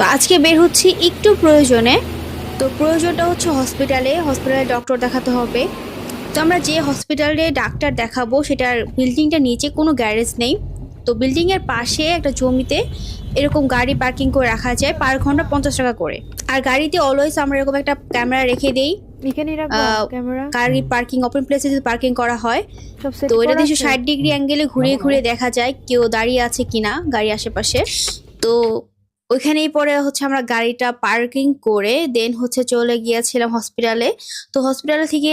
তো আজকে বের হচ্ছি একটু প্রয়োজনে। তো প্রয়োজনটা হচ্ছে হসপিটালে হসপিটালে ডক্টর দেখাতে হবে। তো আমরা যে হসপিটালে ডাক্তার দেখাবো সেটার বিল্ডিংটা নিচে কোনো গ্যারেজ নেই। তো বিল্ডিংয়ের পাশে একটা জমিতে এরকম গাড়ি পার্কিং করে রাখা যায় পার ঘণ্টা পঞ্চাশ টাকা করে। আর গাড়িতে অলওয়েজ আমরা এরকম একটা ক্যামেরা রেখে দিই। গাড়ি পার্কিং ওপেন প্লেসে যদি পার্কিং করা হয়। তো এটা দুশো ষাট ডিগ্রি অ্যাঙ্গেলে ঘুরিয়ে ঘুরিয়ে দেখা যায় কেউ দাঁড়িয়ে আছে কিনা গাড়ি আশেপাশে। তো ওইখানেই পরে হচ্ছে আমরা গাড়িটা পার্কিং করে দেন হচ্ছে চলে গিয়েছিলাম হসপিটালে। তো হসপিটাল থেকে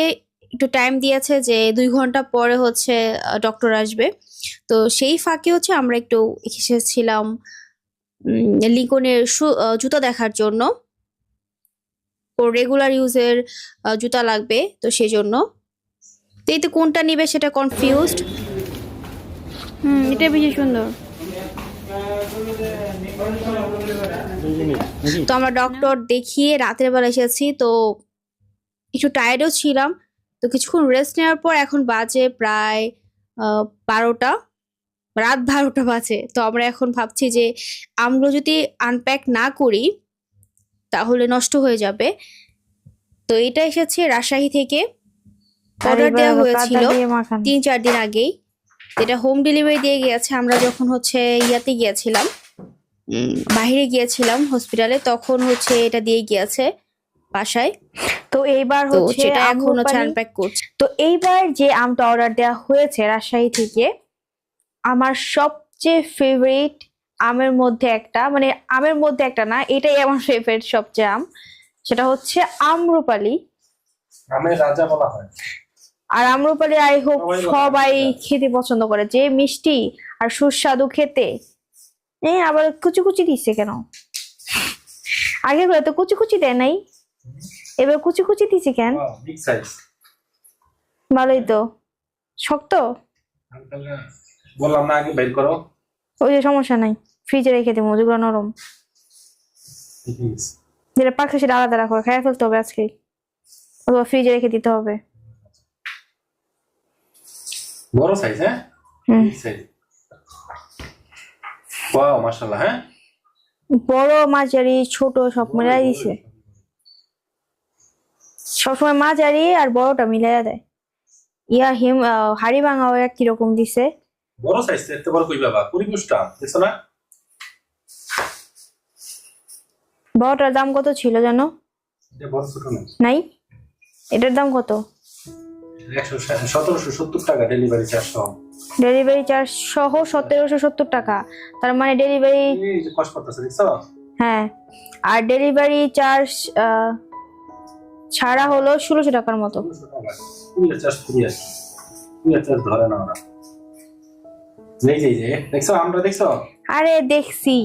একটু টাইম দিয়েছে যে দুই ঘণ্টা পরে হচ্ছে ডক্টর আসবে। তো সেই ফাঁকে হচ্ছে আমরা একটু এসেছিলাম লিঙ্কনের জুতা দেখার জন্য। ওর রেগুলার ইউজের জুতা লাগবে, তো সেই জন্য তো এই তো কোনটা নিবে সেটা কনফিউজড হুম, এটা বেশি সুন্দর। তো আমরা ডক্টর দেখিয়ে রাতের বেলা এসেছি তো একটু টায়ার্ডও ছিলাম। তো কিছুক্ষণ রেস্ট নেওয়ার পর এখন বাজে প্রায় বারোটা রাত বারোটা বাজে। তো আমরা এখন ভাবছি যে আমগুলো যদি আনপ্যাক না করি তাহলে নষ্ট হয়ে যাবে। তো এটা এসেছে রাজশাহী থেকে। অর্ডার দেওয়া হয়েছিল তিন চার দিন আগেই। এটা হোম ডেলিভারি দিয়ে গিয়েছে আমরা যখন হচ্ছে ইয়াতে গিয়েছিলাম উম, বাইরে গিয়েছিলাম হসপিটালে তখন হচ্ছে এটা দিয়ে গিয়েছে বাসায়। তো এইবার হচ্ছে সেটা এখন হচ্ছে আম্রপালি- আনপ্যাক করছে। তো এইবার যে আমটা অর্ডার দেওয়া হয়েছে রাজশাহী থেকে আমার সবচেয়ে ফেভারিট আমের মধ্যে একটা মানে আমের মধ্যে একটা না এটাই আমার ফেভারিট সবচেয়ে আম। সেটা হচ্ছে আম্রপালি। আমের রাজা বলা হয়। আর আম্রপালি আই হোপ সবাই। খেতে পছন্দ করে যে মিষ্টি আর সুস্বাদু খেতে। এ আবার কুচি কুচি দিচ্ছে কেন? আগে গুলো তো কুচি কুচি দেয় নাই। এবার কুচি কুচি দিচ্ছে কেন? ভালোই তো। শক্ত? বললাম না আগে বের করো। ওই যে সমস্যা নাই ফ্রিজে রেখে দেবো যেগুলো নরম। যেটা পাকছে সেটা আলাদা রাখো খেয়ে ফেলতে হবে আজকে। অথবা ফ্রিজে রেখে দিতে হবে। বড় সাইজ হ্যাঁ? ওয়াও মাশাআল্লাহ হ্যাঁ? বড় মাঝারি ছোট সব মিলাই দিছে। সবসময় মাঝারি আর বড়টা মিলাই দেয়। ইয়া হিম হাড়ি ভাঙাও এক কীরকম দিছে। বড় সাইজ এত বড় কই বাবা? দেখছ না? বড়টার দাম কত ছিল জানো? নাই? এটার দাম কত? সতেরোশো সত্তর টাকা ডেলিভারি চার্জ সহ। ডেলিভারি চার্জ সহ সতেরোশো সত্তর টাকা। তার মানে ডেলিভারি দেখছ? হ্যাঁ। আর ডেলিভারি চার্জ ছাড়া হলো ষোলোশো টাকার মতো। আরে টাকা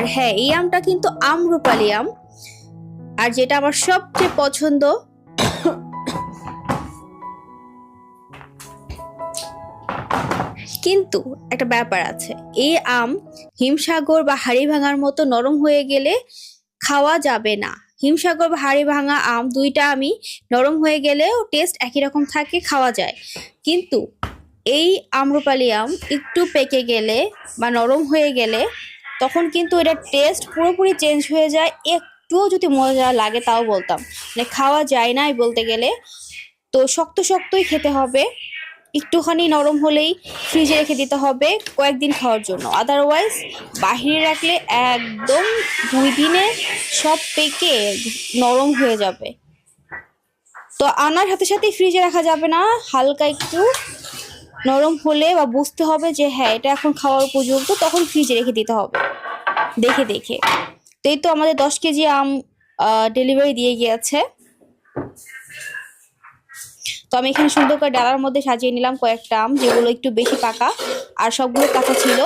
আর হ্যাঁ এই আমটা কিন্তু আমরুপালি আম। আর যেটা আমার সবচেয়ে পছন্দ। কিন্তু একটা ব্যাপার আছে এই আম হিমসাগর বা হাড়ি ভাঙার মতো নরম হয়ে গেলে খাওয়া যাবে না। হিমসাগর বা হাড়ি ভাঙা আম দুইটা আমি নরম হয়ে গেলেও টেস্ট একই রকম থাকে, খাওয়া যায়। কিন্তু এই আম্রপালি আম একটু পেকে গেলে বা নরম হয়ে গেলে তখন কিন্তু এটার টেস্ট পুরোপুরি চেঞ্জ হয়ে যায়। একটুও যদি মজা লাগে তাও বলতাম। মানে খাওয়া যায় নাই বলতে গেলে। তো শক্ত শক্তই খেতে হবে। একটুখানি নরম হলেই ফ্রিজে রেখে দিতে হবে কয়েকদিন খাওয়ার জন্য। আদারওয়াইজ বাহিরে রাখলে একদম দুই দিনে সব পেকে নরম হয়ে যাবে। তো আনার সাথে সাথে ফ্রিজে রাখা যাবে না। হালকা একটু নরম হলে বা বুঝতে হবে যে হ্যাঁ এটা এখন খাওয়ার উপযুক্ত, তখন ফ্রিজে রেখে দিতে হবে। দেখে দেখে। তো এই তো আমাদের দশ কেজি আম ডেলিভারি দিয়ে গিয়েছে। তো আমি এখানে সুন্দর করে ডালার মধ্যে সাজিয়ে নিলাম কয়েকটা আম, যেগুলো একটু বেশি পাকা, আর সবগুলো কাঁচা ছিল।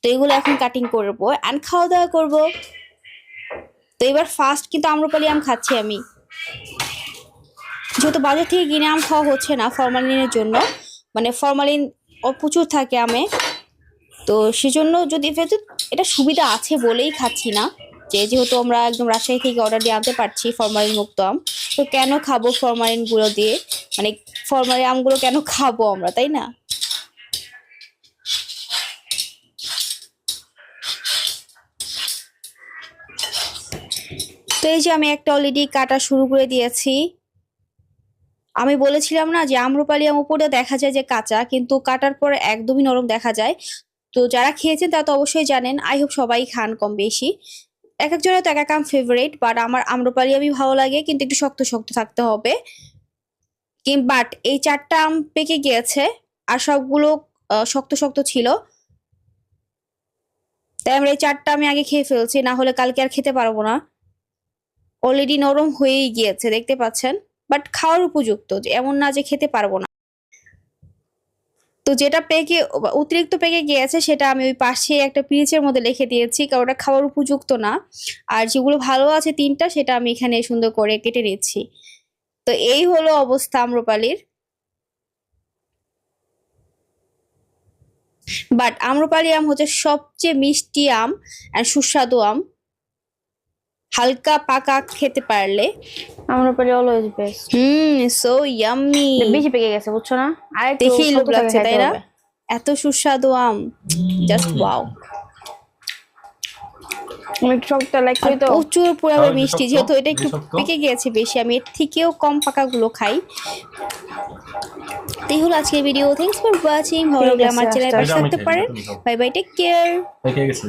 তো এগুলো এখন কাটিং করব। অ্যান্ড খাওয়া দাওয়া করব। তো এবার ফার্স্ট কিন্তু আম্রপালি আম খাচ্ছি আমি। যেহেতু বাজার থেকে কিনে আম খাওয়া হচ্ছে না ফরমালিনের জন্য মানে ফরমালিন প্রচুর থাকে আমে। তো সেজন্য যদি এটা সুবিধা আছে বলেই খাচ্ছি না, যে যেহেতু আমরা একদম রাজশাহী থেকে অর্ডার দিয়ে আনতে পারছি ফরমালিন মুক্ত আম, তো কেন খাব ফরমালিনগুলো দিয়ে? মানে ফরমালিন আমগুলো কেন খাব আমরা, তাই না? তো এই যে আমি একটা অলরেডি কাটা শুরু করে দিয়েছি। আমি বলেছিলাম না যে আম্রপালি আম উপরে দেখা যায় যে কাঁচা, কিন্তু কাটার পর একদমই নরম দেখা যায়। তো যারা খেয়েছেন তারা তো অবশ্যই জানেন আই হোপ সবাই খান কম বেশি। এক একজনের তো এক এক আম ফেভারিট বাট আমার আম্রপালি আমি ভালো লাগে, কিন্তু একটু শক্ত শক্ত থাকতে হবে। বাট এই চারটা আম পেকে গিয়েছে, আর সবগুলো শক্ত শক্ত ছিল। তাই আমরা এই চারটা আমি আগে খেয়ে ফেলছি, না হলে কালকে আর খেতে পারব না। অলরেডি নরম হয়েই গিয়েছে, দেখতে পাচ্ছেন? বাট খাওয়ার উপযুক্ত এমন না যে খেতে পারব না। তো যেটা পেকে, অতিরিক্ত পেকে গিয়েছে সেটা আমি ওই পাশে একটা পিরিচের মধ্যে লিখে দিয়েছি, কারণ ওটা খাওয়ার উপযুক্ত না। আর যেগুলো ভালো আছে তিনটা, সেটা আমি এখানে সুন্দর করে কেটে নিচ্ছি। তো এই হলো অবস্থা আম্রপালির। বাট আম্রপালি আম হচ্ছে সবচেয়ে মিষ্টি আম আর সুস্বাদু আম। হালকা পাকা খেতে পারলে। Amrapali always best hmm so yummy বেশি পেকে গেছে বুঝছ না? আর একটু দেখেই লোভ লাগছে, তাই না? এত সুস্বাদু আম। জাস্ট ওয়াও আমি একটু শক্ত লাগছে তো। প্রচুর পরিমাণে মিষ্টি? যেহেতু এটা একটু পেকে গিয়েছে বেশি আমি এর থেকেও কম পাকা গুলো খাই। তো এই হলো আজকের ভিডিও থ্যাংকস ফর ওয়াচিং ভালো লাগলে আমার চ্যানেল আচ্ছা। পাশে থাকতে পারেন। বাই বাই টেক কেয়ার পেকে গেছে